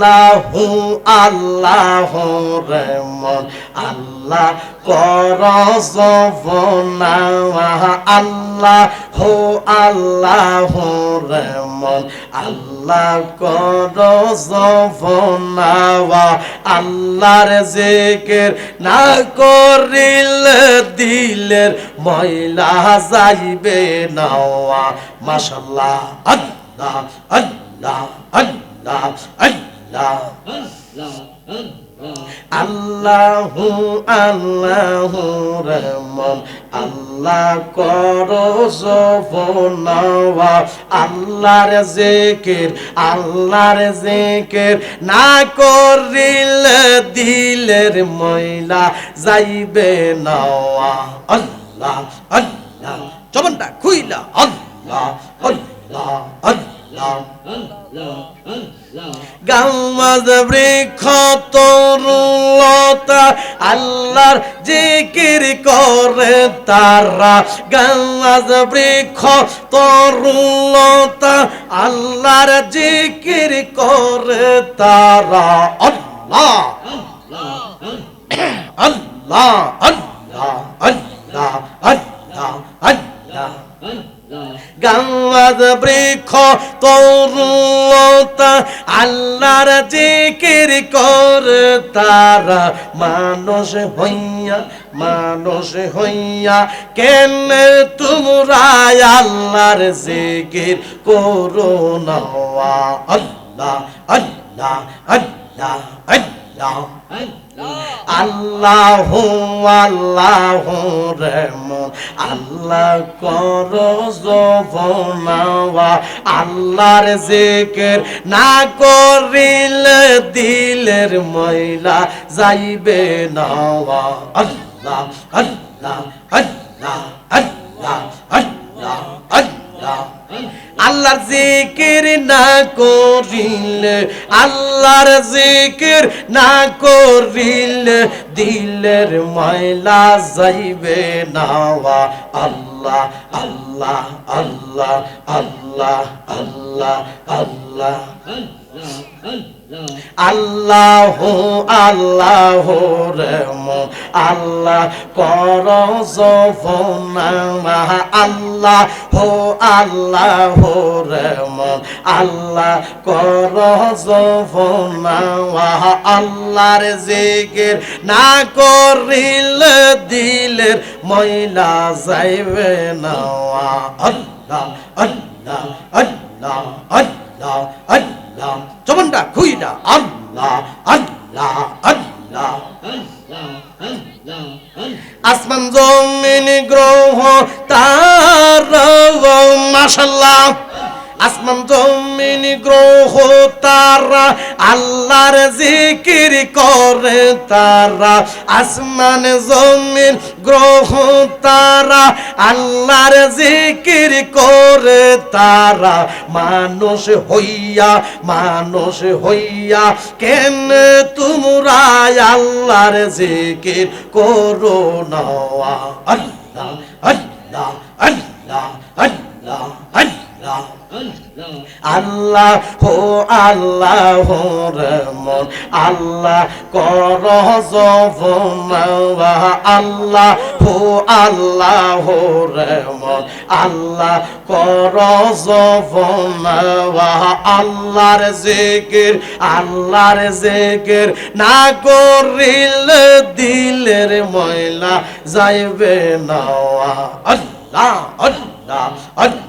আল্লাহু, আল্লাহ রেমন আল্লাহ কর আল্লাহ হো আল্লাহ রেমন আল্লাহ কর আল্লাহর জিকির না করিল দিলের ময়লা যাইবে নাওয়া মাশাল্লাহ, আল্লাহ আল্লাহ আল্লাহ আল্লাহ। আল্লাহু, আল্লাহ রহমান। আল্লাহ করো জফনাওয়া আল্লাহর জিকির আল্লাহর জিকির না করিলে দিলের ময়লা যাইবে নাওয়া আল্লাহ আল্লাহ, জবানটা খুইলা। আল্লাহ আল্লাহ আল্লাহ। বৃক্ষ তরুলতা আল্লাহর জিকির করে তারা। গামাজ বৃক্ষ তরুলতা আল্লাহর জিকির করে তারা। আল্লাহ আল্লাহ আল্লাহ আল্লাহ আল্লাহ আল্লাহ। গাওয়াজ বৃক্ষ তরুলতা আল্লাহর জিকির কর তারা। মানুষ হইয়া মানুষ হইয়া কেন তোমরা আল্লাহর জিকির করো না? আল্লাহ আল্লাহ আল্লাহ আল্লাহ। আল্লাহ আল্লাহ রেমন আল্লাহ কর জবনাওয়া আল্লাহর জিকির না করিলে দিলের ময়লা যাইবে নাওয়া আল্লাহ আল্লাহ আল্লাহ আল্লাহ আল্লাহ আল্লাহ। আল্লাহর জিকির না করিলে, আল্লাহর জিকির না করিলে, দিলের ময়লা যাইবে নাওয়া আল্লাহ আল্লাহ আল্লাহ আল্লাহ আল্লাহ আল্লাহ। আল্লাহ আল্লাহ রেম আল্লাহ কর আল্লাহ হো আল্লাহ রেম আল্লাহ কর আল্লাহর জিকির না করিলে দিলের ময়লা যাইবে না। আল্লাহ আল্লাহ আল্লাহ আল্লাহ আল্লাহ। জবানটা খুইলা আল্লাহ আল্লাহ আল্লাহ আসমান জমিন গ্রহ তার মাশাল্লাহ আসমান জমিন, গ্রহ তারা, আল্লাহর জিকির করে তারা। আসমান জমিন, গ্রহ তারা, আল্লাহর জিকির করে তারা। মানুষ হইয়া মানুষ হইয়া কেন তোমরা আল্লাহর জিকির করো না? আল্লাহ আল্লাহ আল্লাহ আল্লাহ আল্লাহ আল্লাহ। হো আল্লাহ রমন আল্লাহ কর আল্লাহ হো আল্লাহ রমন আল্লাহ কর আল্লাহর জিকির আল্লাহর জিকির না করিলে দিলের ময়লা যাইবে না। আল্লাহ আল্লাহ আল্লাহ।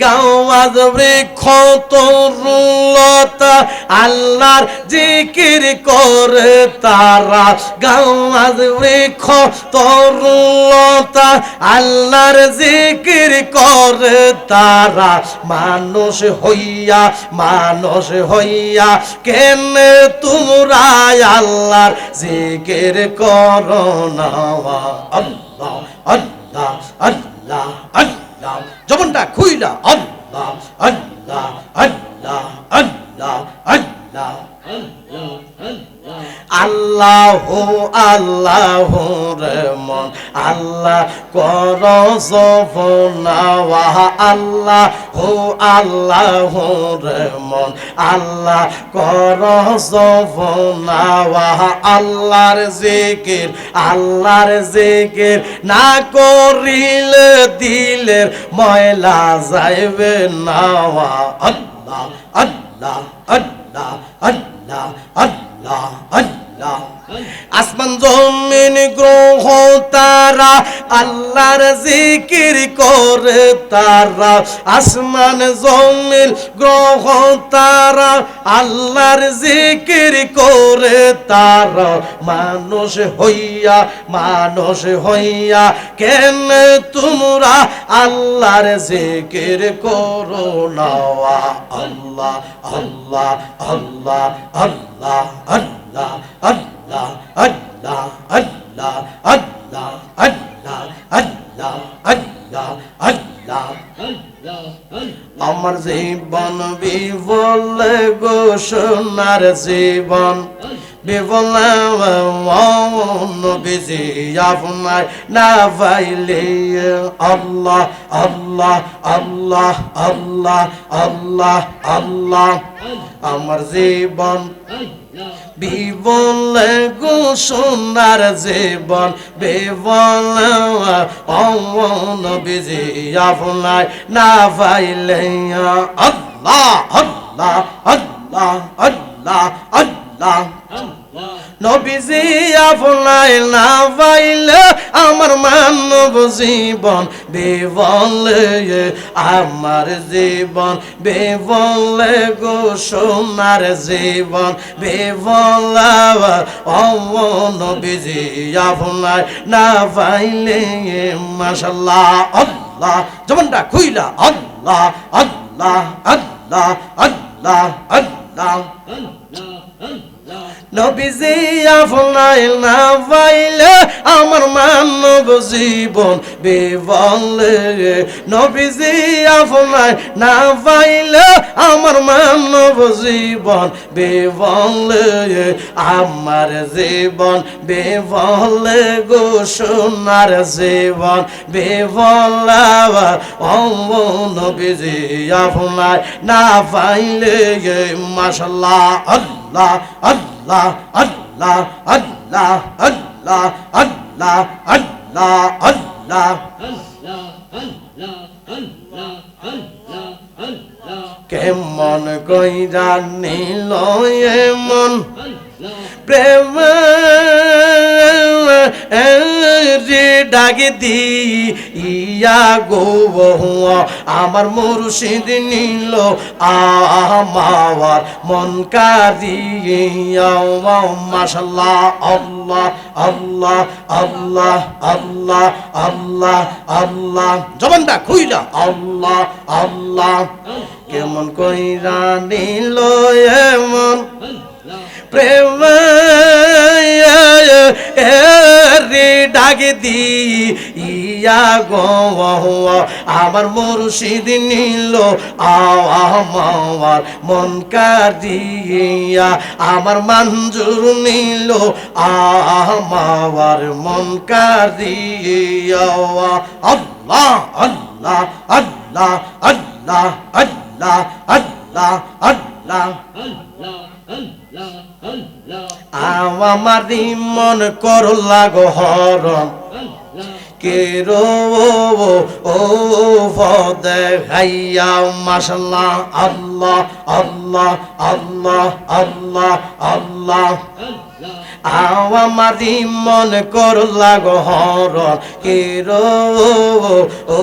গাওয়াজ বৃক্ষ তরুলতা আল্লাহর জিকির করে তারা। গাওয়াজ বৃক্ষ তরুলতা আল্লাহর জিকির করে তারা। মানুষ হইয়া মানুষ হইয়া, কেন তোমরা আল্লাহর জিকির করো না? আল্লাহ আল্লাহ আল্লাহ। জবনটা খুইলা আল্লাহ আল্লাহ আল্লাহ আল্লাহ আল্লাহ। আল্লাহ আল্লাহ রে মন আল্লাহ কর জফনাওয়া আল্লাহ হো আল্লাহ রে মন আল্লাহ কর জফনাওয়া আল্লাহর জিকির। আল্লাহর জিকির না করিলে দিলের ময়লা যাইবে নাওয়া আল্লাহ আল্লাহ আল্লাহ। があり。আল্লাহ আল্লাহ আল্লাহ। আসমান, জমিন, গ্রহ, তারা, আল্লাহর জিকির করে তারা। আসমান, জমিন, গ্রহ, তারা, আল্লাহর জিকির করে তারা। মানুষ হইয়া মানুষ হইয়া, কেন তোমরা আল্লাহর জিকির করো নাওয়া আল্লাহ আল্লাহ আল্লাহ আল্লাহ আল্লাহ আল্লাহ আল্লাহ আল্লাহ আল্লাহ আল্লাহ আল্লাহ আল্লাহ আল্লাহ আমার জীবন বিবল গো সোনার জীবন বিবল বিজি আপনার না পাইলে আল্লাহ আল্লাহ আল্লাহ আল্লাহ আল্লাহ আল্লাহ আমার জীবন বিবল গো সোনার জীবন বিবল অমন বিজি আপনার না পাইলে আল্লাহ আল্লাহ আল্লাহ আল্লাহ আল্লাহ নবীজি আপনায় না পাইলে আমার মানব জীবন বেবলে, আমার জীবন বেবলে গো, সোনার জীবন বেবলা। অমন নবীজি আপনায় না পাইলে মাশাল্লাহ আল্লাহ যেমনটা খুইলা, আল্লাহ আল্লাহ আল্লাহ আল্লাহ আল্লাহ। নবীজি আপনায় না পাইলে আমার মানব জীবন বিবলে। নবীজি আপনায় না পাইলে আমার মানব জীবন বিবলে। আমার জীবন বিবলে গো সোনার জীবন বিবলা। অম্ব নবীজি আপনায় না পাইলে মাসাল্লাহ আল্লাহ আল্লাহ। আল্লাহ আল্লাহ আল্লাহ আল্লাহ আল্লাহ আল্লাহ কেমন কইরা নিল এমন প্রেম রে ডাকে দি ইয়া গো আমার মুর্শিদ নিল আমার মন কারিয়া মাশাল্লাহ, আল্লাহ আল্লাহ আল্লাহ আল্লাহ আল্লাহ আল্লাহ। জবানটা খুইলা। আল্লাহ আল্লাহ, কেমন কইরা নিল এমন প্রেম ডাকে দি ইয়া গো আমার মুর্শিদ নিল আমার মন কারিয়া আমার মঞ্জুর নিল আমার মন কারিয়া আল্লাহ আল্লাহ আল্লাহ আল্লাহ আল্লাহ আল্লাহ আল্লাহ। আমারি মন করলা গহরণ কেরো ও ফদে হাইয়া মাসাল্লা আল্লাহ আল্লাহ আল্লাহ আল্লাহ আল্লাহ। আমারি মন করলা গহরণ কেরো ও